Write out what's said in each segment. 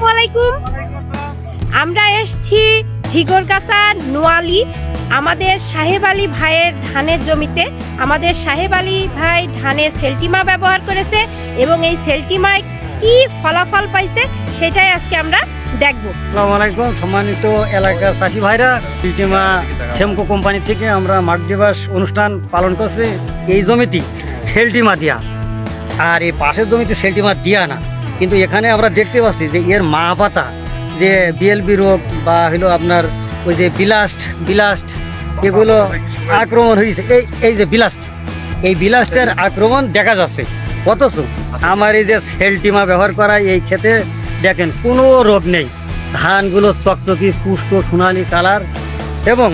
আসসালামু আলাইকুম। আমরা এসছি ঝিগরগাছা, নোয়ালি, আমাদের সাহেব আলী ভাইয়ের ধানের জমিতে। আমাদের সাহেব আলী ভাই ধানে সেলটিমা ব্যবহার করেছে এবং এই সেলটিমায় কি ফলাফল পাইছে সেটাই আজকে আমরা দেখব। আসসালামু আলাইকুম, সম্মানিত এলাকার চাষি ভাইরা পিটিমা সেমকো কোম্পানি থেকে আমরা মাঘ দিবস অনুষ্ঠান পালন করছি। এই জমিতে সেলটিমা দিয়া। আর এই পাশের জমিতে সেলটিমা দিয়া না। কিন্তু এখানে আমরা দেখতে পাচ্ছি যে এর মা পাতা যে বিএলবি রোগ বা হলো আপনার ওই যে বিলাস্ট বিলাস্ট এগুলো আক্রমণ হয়েছে এই এই যে বিলাস্ট এই বিলাস্টের আক্রমণ দেখা যাচ্ছে। অথচ আমার এই যে সেলটিমা ব্যবহার করা এই ক্ষেতে দেখেন, কোনো রোগ নেই। ধানগুলো চকচকি পুষ্ট সোনালি কালার এবং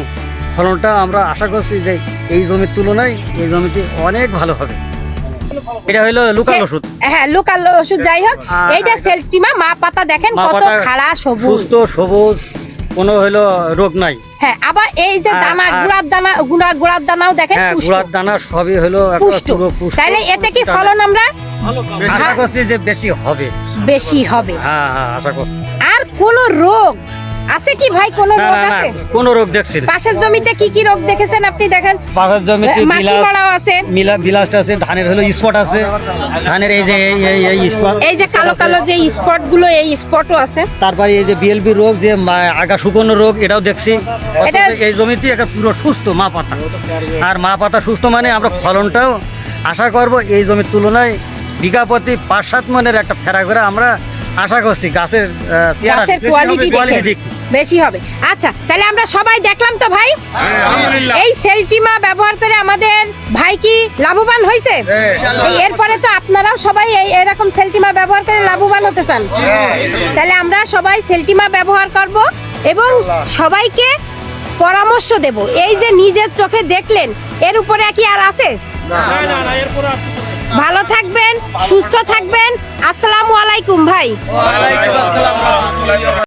ফলনটা আমরা আশা করছি যে এই জমির তুলনায় এই জমিটি অনেক ভালো হবে। এটা হলো লোকাল ওষুধ। হ্যাঁ লোকাল ওষুধ যাই হোক এইটা সেলটিমা মা পাতা দেখেন কত খাড়া সবুজ। সুস্থ সবুজ কোনো হলো রোগ নাই। হ্যাঁ আবার এই যে দানা গুড়ার দানা গুড়া গুড়ার দানাও দেখেন হ্যাঁ পুষ্ট। গুড়ার দানা সবই হলো পুষ্ট। পুষ্ট। তাহলে এতে কি ফলন আমরা? আশা করছি যে বেশি হবে। বেশি হবে। হ্যাঁ হ্যাঁ আশা করছি। আর কোন রোগ আছে কি ভাই? কোন রোগ আছে? কোনো রোগ দেখছি না। পাশের জমিতে কি কি রোগ দেখেছেন আপনি? দেখেন। পাশের জমিতে বিলাস আছে। মিলা বিলাস্ট আছে ধানের হলো স্পট আছে। ধানের এই যে এই- স্পট এই যে কালো কালো যে স্পটগুলো এই স্পটও আছে। তারপরে এই যে বিএলবি রোগ যে আগা শুকনো রোগ এটাও দেখছি। এই জমিতে একটা পুরো সুস্থ মা পাতা। আর মা পাতা সুস্থ মানে আমরা ফলনটাও আশা করব এই জমির তুলনায় বিঘা প্রতি পাঁচ সাত মনের একটা ফেরা করে আমরা আশা করছি। গাছের কোয়ালিটি দেখে। বেশি হবে। আচ্ছা তাহলে আমরা সবাই দেখলাম তো ভাই? এই সেলটিমা ব্যবহার করে আমাদের ভাই কি লাভবান হয়েছে? এরপরে তো আপনারাও সবাই এই এরকম সেলটিমা ব্যবহার করে লাভবান হতে চান। তাহলে আমরা সবাই সেলটিমা ব্যবহার করব এবং সবাইকে পরামর্শ দেব। এই যে নিজের চোখে দেখলেন এর উপরে কি আর আছে? ভালো থাকবেন সুস্থ থাকবেন। আসসালামু আলাইকুম ভাই।